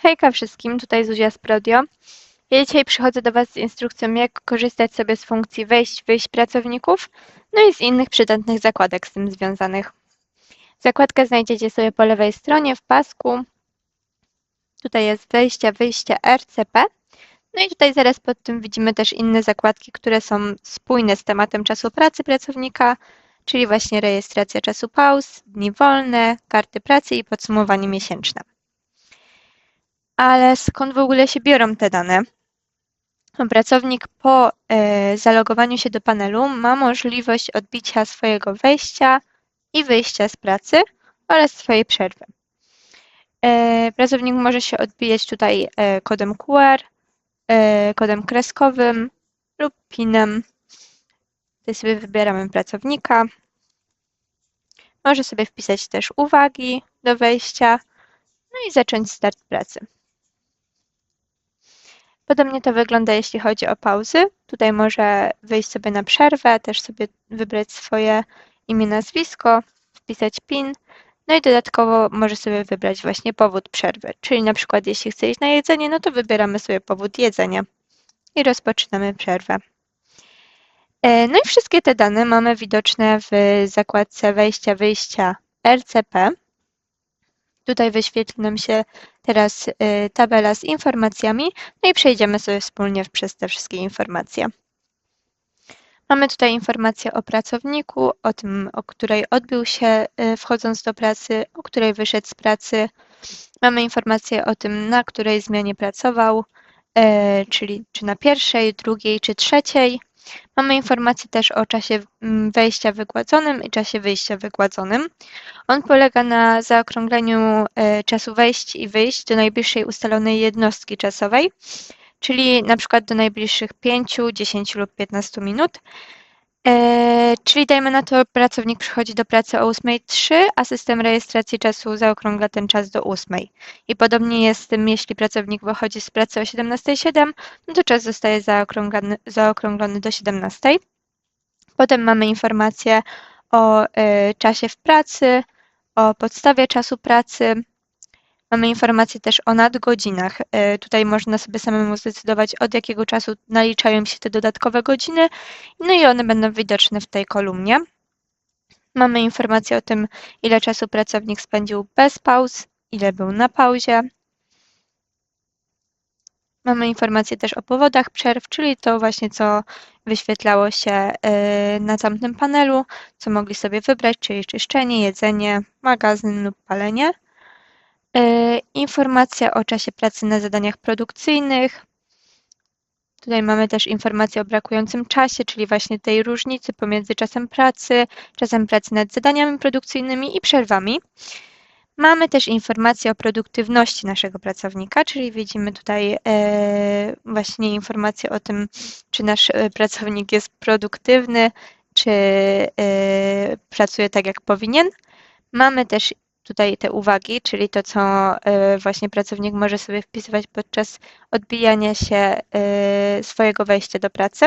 Hejka wszystkim, tutaj Zuzia z Prodio. Ja dzisiaj przychodzę do Was z instrukcją, jak korzystać sobie z funkcji wejść, wyjść pracowników, no i z innych przydatnych zakładek z tym związanych. Zakładkę znajdziecie sobie po lewej stronie w pasku. Tutaj jest wejście, wyjście RCP. No i tutaj zaraz pod tym widzimy też inne zakładki, które są spójne z tematem czasu pracy pracownika, czyli właśnie rejestracja czasu pauz, dni wolne, karty pracy i podsumowanie miesięczne. Ale skąd w ogóle się biorą te dane? Pracownik po e, zalogowaniu się do panelu ma możliwość odbicia swojego wejścia i wyjścia z pracy oraz swojej przerwy. E, pracownik może się odbijać tutaj e, kodem QR, kodem kreskowym lub PIN-em. Tutaj sobie wybieramy pracownika. Może sobie wpisać też uwagi do wejścia, no i zacząć start pracy. Podobnie to wygląda, jeśli chodzi o pauzy. Tutaj może wyjść sobie na przerwę, też sobie wybrać swoje imię, nazwisko, wpisać PIN, no i dodatkowo może sobie wybrać właśnie powód przerwy. Czyli na przykład jeśli chce iść na jedzenie, no to wybieramy sobie powód jedzenia i rozpoczynamy przerwę. E, no i wszystkie te dane mamy widoczne w zakładce wejścia, wyjścia RCP. Tutaj wyświetli nam się teraz y, tabela z informacjami, no i przejdziemy sobie wspólnie przez te wszystkie informacje. Mamy tutaj informację o pracowniku, o tym, o której odbył się y, wchodząc do pracy, o której wyszedł z pracy. Mamy informację o tym, na której zmianie pracował, y, czyli czy na pierwszej, drugiej czy trzeciej. Mamy informację też o czasie mm, wejścia wygładzonym i czasie wyjścia wygładzonym. On polega na zaokrągleniu e, czasu wejść i wyjść do najbliższej ustalonej jednostki czasowej, czyli na przykład do najbliższych 5, 10 lub 15 minut. E, czyli dajmy na to, pracownik przychodzi do pracy o 8.03, a system rejestracji czasu zaokrągla ten czas do 8.00. I podobnie jest z tym, jeśli pracownik wychodzi z pracy o 17.07, no to czas zostaje zaokrąglony, zaokrąglony do 17.00. Potem mamy informację o y, czasie w pracy, o podstawie czasu pracy, Mamy informacje też o nadgodzinach. E, tutaj można sobie samemu zdecydować, od jakiego czasu naliczają się te dodatkowe godziny, no i one będą widoczne w tej kolumnie. Mamy informacje o tym, ile czasu pracownik spędził bez pauz, ile był na pauzie. Mamy informacje też o powodach przerw, czyli to właśnie co wyświetlało się e, na tamtym panelu, co mogli sobie wybrać, czyli czyszczenie, jedzenie, magazyn lub palenie. E, informacja o czasie pracy na zadaniach produkcyjnych. Tutaj mamy też informację o brakującym czasie, czyli właśnie tej różnicy pomiędzy czasem pracy, czasem pracy nad zadaniami produkcyjnymi i przerwami. Mamy też informację o produktywności naszego pracownika, czyli widzimy tutaj e, właśnie informację o tym, czy nasz e, pracownik jest produktywny, czy pracuje tak jak powinien. Mamy też tutaj te uwagi, czyli to, co e, właśnie pracownik może sobie wpisywać podczas odbijania się e, swojego wejścia do pracy.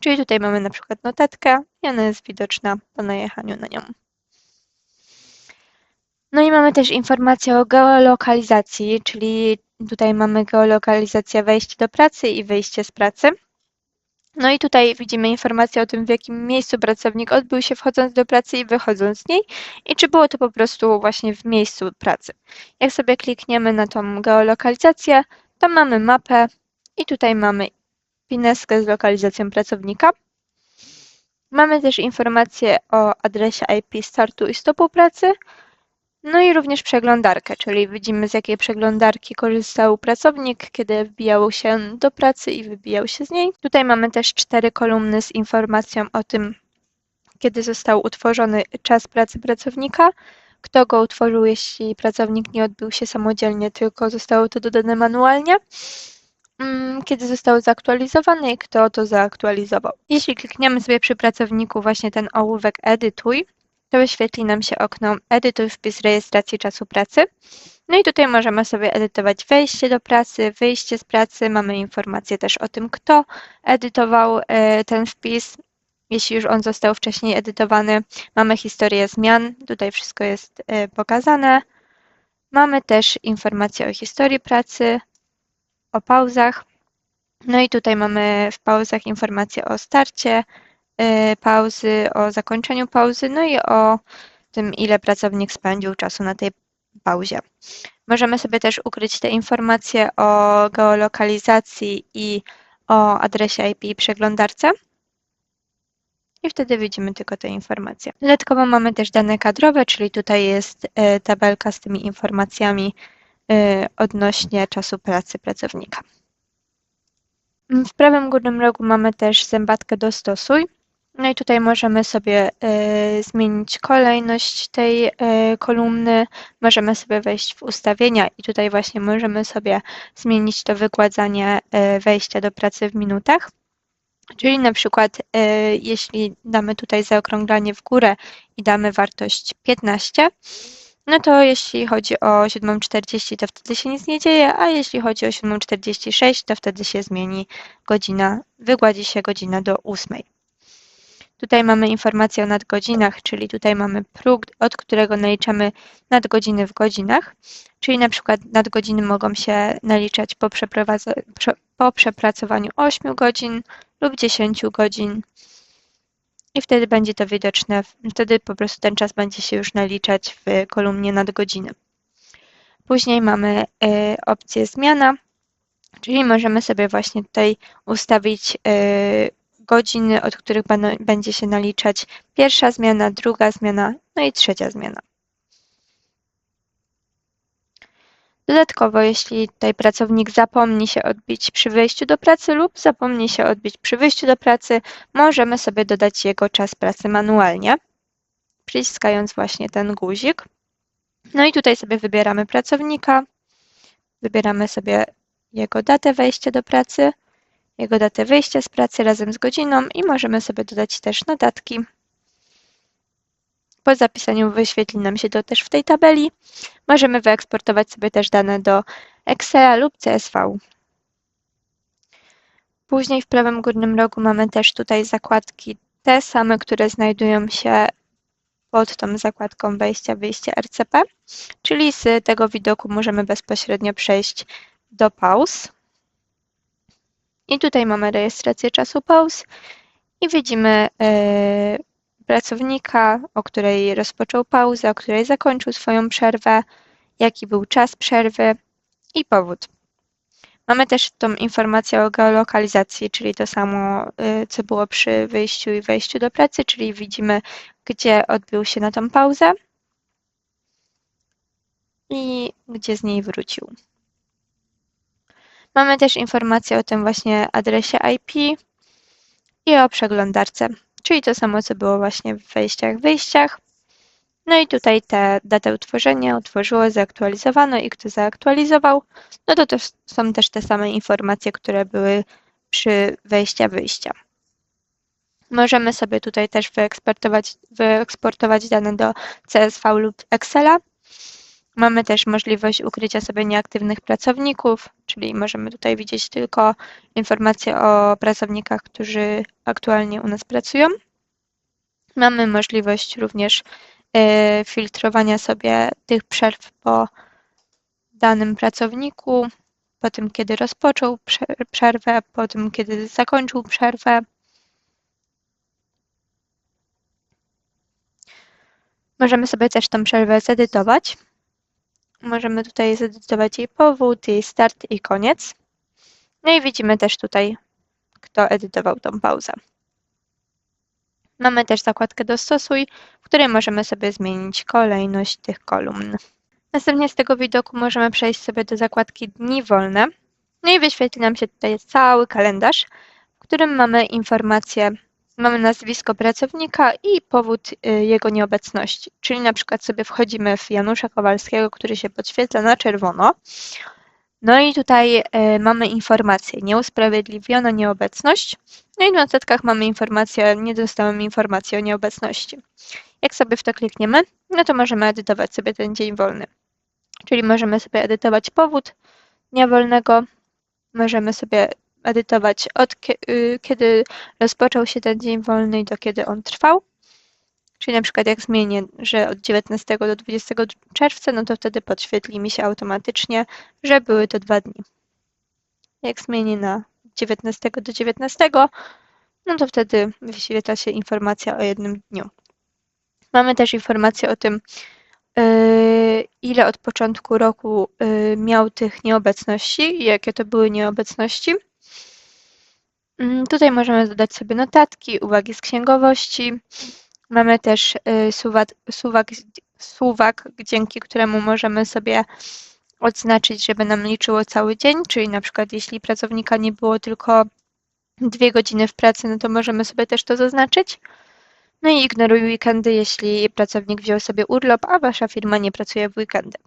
Czyli tutaj mamy na przykład notatkę i ona jest widoczna po najechaniu na nią. No i mamy też informację o geolokalizacji, czyli tutaj mamy geolokalizację wejścia do pracy i wyjście z pracy. No i tutaj widzimy informację o tym, w jakim miejscu pracownik odbył się wchodząc do pracy i wychodząc z niej i czy było to po prostu właśnie w miejscu pracy. Jak sobie klikniemy na tą geolokalizację, to mamy mapę i tutaj mamy pineskę z lokalizacją pracownika. Mamy też informację o adresie IP startu i stopu pracy no i również przeglądarkę, czyli widzimy z jakiej przeglądarki korzystał pracownik, kiedy wbijał się do pracy i wybijał się z niej. Tutaj mamy też cztery kolumny z informacją o tym, kiedy został utworzony czas pracy pracownika, kto go utworzył, jeśli pracownik nie odbył się samodzielnie, tylko zostało to dodane manualnie, mm, kiedy został zaktualizowany i kto to zaaktualizował. Jeśli klikniemy sobie przy pracowniku właśnie ten ołówek edytuj, to wyświetli nam się okno Edytuj wpis rejestracji czasu pracy. No i tutaj możemy sobie edytować wejście do pracy, wyjście z pracy. Mamy informację też o tym, kto edytował e, ten wpis. Jeśli już on został wcześniej edytowany, mamy historię zmian. Tutaj wszystko jest e, pokazane. Mamy też informacje o historii pracy, o pauzach. No i tutaj mamy w pauzach informacje o starcie pauzy, o zakończeniu pauzy, no i o tym, ile pracownik spędził czasu na tej pauzie. Możemy sobie też ukryć te informacje o geolokalizacji i o adresie IP przeglądarce. I wtedy widzimy tylko te informacje. Dodatkowo mamy też dane kadrowe, czyli tutaj jest y, tabelka z tymi informacjami y, odnośnie czasu pracy pracownika. W prawym górnym rogu mamy też zębatkę dostosuj. No i tutaj możemy sobie y, zmienić kolejność tej y, kolumny, możemy sobie wejść w ustawienia i tutaj właśnie możemy sobie zmienić to wykładanie y, wejścia do pracy w minutach. Czyli na przykład jeśli damy tutaj zaokrąglanie w górę i damy wartość 15, no to jeśli chodzi o 7.40, to wtedy się nic nie dzieje, a jeśli chodzi o 7.46, to wtedy się zmieni godzina, wygładzi się godzina do 8. Tutaj mamy informację o nadgodzinach, czyli tutaj mamy próg, od którego naliczamy nadgodziny w godzinach, czyli na przykład nadgodziny mogą się naliczać po, po przepracowaniu 8 godzin lub 10 godzin i wtedy będzie to widoczne, wtedy po prostu ten czas będzie się już naliczać w kolumnie nadgodziny. Później mamy y, opcję zmiana, czyli możemy sobie właśnie tutaj ustawić y, godziny, od których będzie się naliczać pierwsza zmiana, druga zmiana, no i trzecia zmiana. Dodatkowo, jeśli tutaj pracownik zapomni się odbić przy wejściu do pracy lub zapomni się odbić przy wyjściu do pracy, możemy sobie dodać jego czas pracy manualnie, przyciskając właśnie ten guzik. No i tutaj sobie wybieramy pracownika, wybieramy sobie jego datę wejścia do pracy, jego datę wyjścia z pracy razem z godziną i możemy sobie dodać też notatki. Po zapisaniu wyświetli nam się to też w tej tabeli. Możemy wyeksportować sobie też dane do Excela lub CSV. Później w prawym górnym rogu mamy też tutaj zakładki te same, które znajdują się pod tą zakładką wejścia, wyjście RCP, czyli z tego widoku możemy bezpośrednio przejść do pauz. I tutaj mamy rejestrację czasu pauz i widzimy yy, pracownika, o której rozpoczął pauzę, o której zakończył swoją przerwę, jaki był czas przerwy i powód. Mamy też tą informację o geolokalizacji, czyli to samo, y, co było przy wyjściu i wejściu do pracy, czyli widzimy, gdzie odbył się na tą pauzę i gdzie z niej wrócił. Mamy też informację o tym właśnie adresie IP i o przeglądarce czyli to samo, co było właśnie w wejściach, wyjściach. No i tutaj tę datę utworzenia utworzyło, zaktualizowano i kto zaaktualizował, no to, to są też te same informacje, które były przy wejścia, wyjścia. Możemy sobie tutaj też wyeksportować, wyeksportować dane do CSV lub Excela. Mamy też możliwość ukrycia sobie nieaktywnych pracowników, czyli możemy tutaj widzieć tylko informacje o pracownikach, którzy aktualnie u nas pracują. Mamy możliwość również y, filtrowania sobie tych przerw po danym pracowniku, po tym, kiedy rozpoczął przerwę, po tym, kiedy zakończył przerwę. Możemy sobie też tą przerwę zedytować. Możemy tutaj zedytować jej powód, jej start i koniec. No i widzimy też tutaj, kto edytował tą pauzę. Mamy też zakładkę Dostosuj, w której możemy sobie zmienić kolejność tych kolumn. Następnie z tego widoku możemy przejść sobie do zakładki Dni wolne. No i wyświetli nam się tutaj cały kalendarz, w którym mamy informacje mamy nazwisko pracownika i powód y, jego nieobecności. Czyli na przykład sobie wchodzimy w Janusza Kowalskiego, który się podświetla na czerwono. No i tutaj y, mamy informację, nieusprawiedliwiono nieobecność. No i w notatkach mamy informację, nie dostałem informacji o nieobecności. Jak sobie w to klikniemy, no to możemy edytować sobie ten dzień wolny. Czyli możemy sobie edytować powód dnia wolnego, możemy sobie edytować od y, kiedy rozpoczął się ten dzień wolny do kiedy on trwał. Czyli na przykład jak zmienię, że od 19 do 20 czerwca, no to wtedy podświetli mi się automatycznie, że były to dwa dni. Jak zmienię na 19 do 19, no to wtedy wyświetla się informacja o jednym dniu. Mamy też informację o tym, yy, ile od początku roku yy, miał tych nieobecności i jakie to były nieobecności. Mm, tutaj możemy dodać sobie notatki, uwagi z księgowości. Mamy też y, suwak, suwak, suwak, dzięki któremu możemy sobie odznaczyć, żeby nam liczyło cały dzień, czyli na przykład jeśli pracownika nie było tylko dwie godziny w pracy, no to możemy sobie też to zaznaczyć. No i ignoruj weekendy, jeśli pracownik wziął sobie urlop, a wasza firma nie pracuje w weekendy.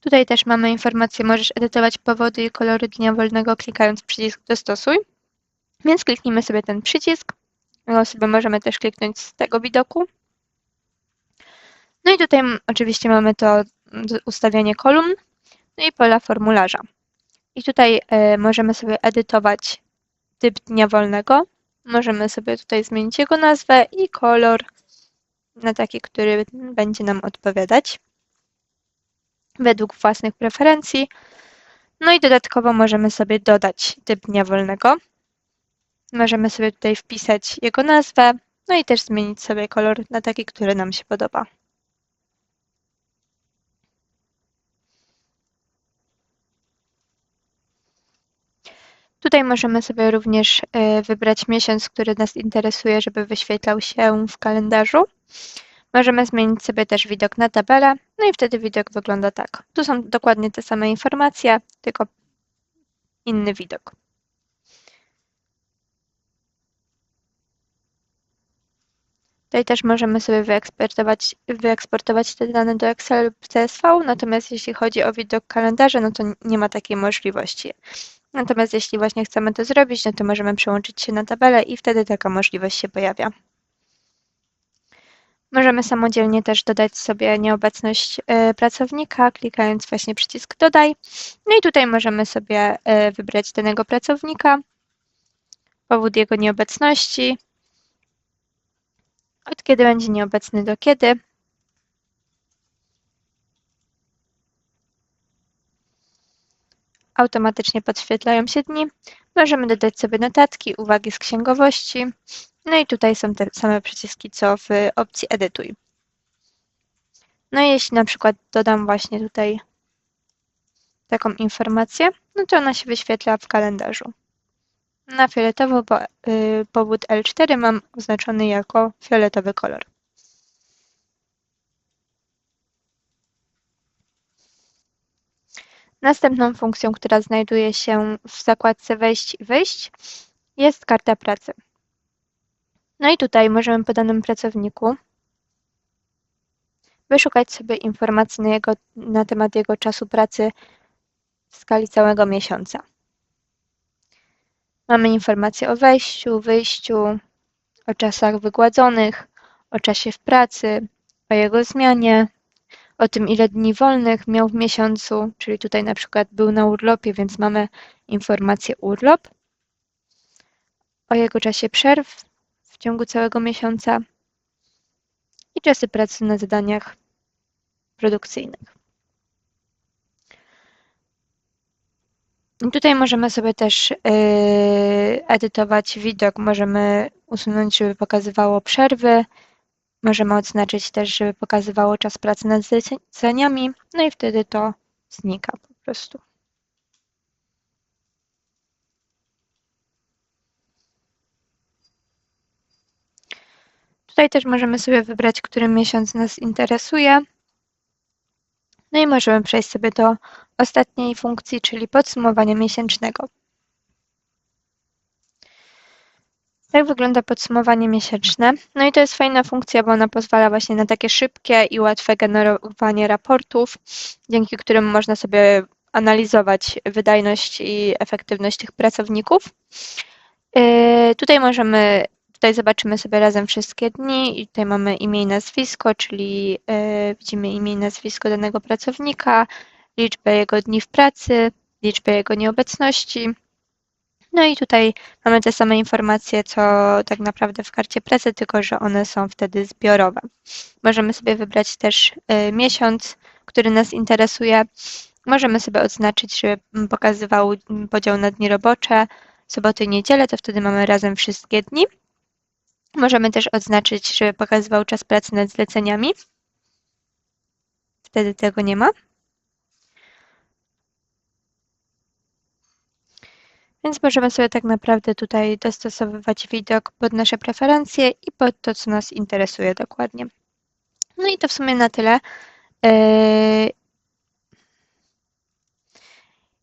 Tutaj też mamy informację, możesz edytować powody i kolory dnia wolnego klikając przycisk dostosuj. Więc kliknijmy sobie ten przycisk. No sobie możemy też kliknąć z tego widoku. No i tutaj oczywiście mamy to ustawianie kolumn, no i pola formularza. I tutaj y, możemy sobie edytować typ dnia wolnego. Możemy sobie tutaj zmienić jego nazwę i kolor na taki, który będzie nam odpowiadać według własnych preferencji. No i dodatkowo możemy sobie dodać typ dnia wolnego. Możemy sobie tutaj wpisać jego nazwę, no i też zmienić sobie kolor na taki, który nam się podoba. Tutaj możemy sobie również e, wybrać miesiąc, który nas interesuje, żeby wyświetlał się w kalendarzu. Możemy zmienić sobie też widok na tabelę, no i wtedy widok wygląda tak. Tu są dokładnie te same informacje, tylko inny widok. Tutaj też możemy sobie wyeksportować, wyeksportować te dane do Excel lub CSV, natomiast jeśli chodzi o widok kalendarza, no to nie ma takiej możliwości. Natomiast jeśli właśnie chcemy to zrobić, no to możemy przełączyć się na tabelę i wtedy taka możliwość się pojawia. Możemy samodzielnie też dodać sobie nieobecność e, pracownika, klikając właśnie przycisk dodaj. No i tutaj możemy sobie e, wybrać danego pracownika, powód jego nieobecności, od kiedy będzie nieobecny do kiedy. Automatycznie podświetlają się dni. Możemy dodać sobie notatki, uwagi z księgowości. No i tutaj są te same przyciski co w opcji edytuj. No i jeśli na przykład dodam właśnie tutaj taką informację, no to ona się wyświetla w kalendarzu. Na fioletowo y, powód L4 mam oznaczony jako fioletowy kolor. Następną funkcją, która znajduje się w zakładce wejść i wyjść jest karta pracy. No i tutaj możemy po danym pracowniku wyszukać sobie informacji na, jego, na temat jego czasu pracy w skali całego miesiąca. Mamy informacje o wejściu, wyjściu, o czasach wygładzonych, o czasie w pracy, o jego zmianie, o tym, ile dni wolnych miał w miesiącu, czyli tutaj na przykład był na urlopie, więc mamy informację urlop, o jego czasie przerw w ciągu całego miesiąca i czasy pracy na zadaniach produkcyjnych. Tutaj możemy sobie też yy, edytować widok, możemy usunąć, żeby pokazywało przerwy, możemy odznaczyć też, żeby pokazywało czas pracy nad zleceniami, no i wtedy to znika po prostu. Tutaj też możemy sobie wybrać, który miesiąc nas interesuje. No i możemy przejść sobie do ostatniej funkcji, czyli podsumowania miesięcznego. Tak wygląda podsumowanie miesięczne. No i to jest fajna funkcja, bo ona pozwala właśnie na takie szybkie i łatwe generowanie raportów, dzięki którym można sobie analizować wydajność i efektywność tych pracowników. Yy, tutaj możemy, tutaj zobaczymy sobie razem wszystkie dni i tutaj mamy imię i nazwisko, czyli yy, widzimy imię i nazwisko danego pracownika, liczbę jego dni w pracy, liczbę jego nieobecności. No i tutaj mamy te same informacje, co tak naprawdę w karcie pracy, tylko że one są wtedy zbiorowe. Możemy sobie wybrać też y, miesiąc, który nas interesuje. Możemy sobie odznaczyć, żeby pokazywał podział na dni robocze, soboty i niedzielę, to wtedy mamy razem wszystkie dni. Możemy też odznaczyć, żeby pokazywał czas pracy nad zleceniami. Wtedy tego nie ma. Więc możemy sobie tak naprawdę tutaj dostosowywać widok pod nasze preferencje i pod to, co nas interesuje dokładnie. No i to w sumie na tyle. Yy,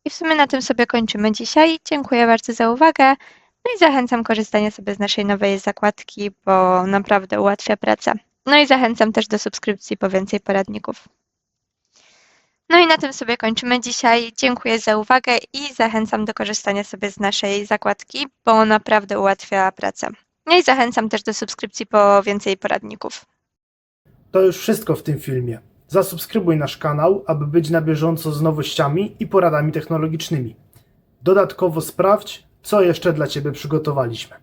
I w sumie na tym sobie kończymy dzisiaj. Dziękuję bardzo za uwagę. No i zachęcam korzystania sobie z naszej nowej zakładki, bo naprawdę ułatwia pracę. No i zachęcam też do subskrypcji po więcej poradników. No i na tym sobie kończymy dzisiaj. Dziękuję za uwagę i zachęcam do korzystania sobie z naszej zakładki, bo naprawdę ułatwia pracę. No i zachęcam też do subskrypcji po więcej poradników. To już wszystko w tym filmie. Zasubskrybuj nasz kanał, aby być na bieżąco z nowościami i poradami technologicznymi. Dodatkowo sprawdź, co jeszcze dla Ciebie przygotowaliśmy.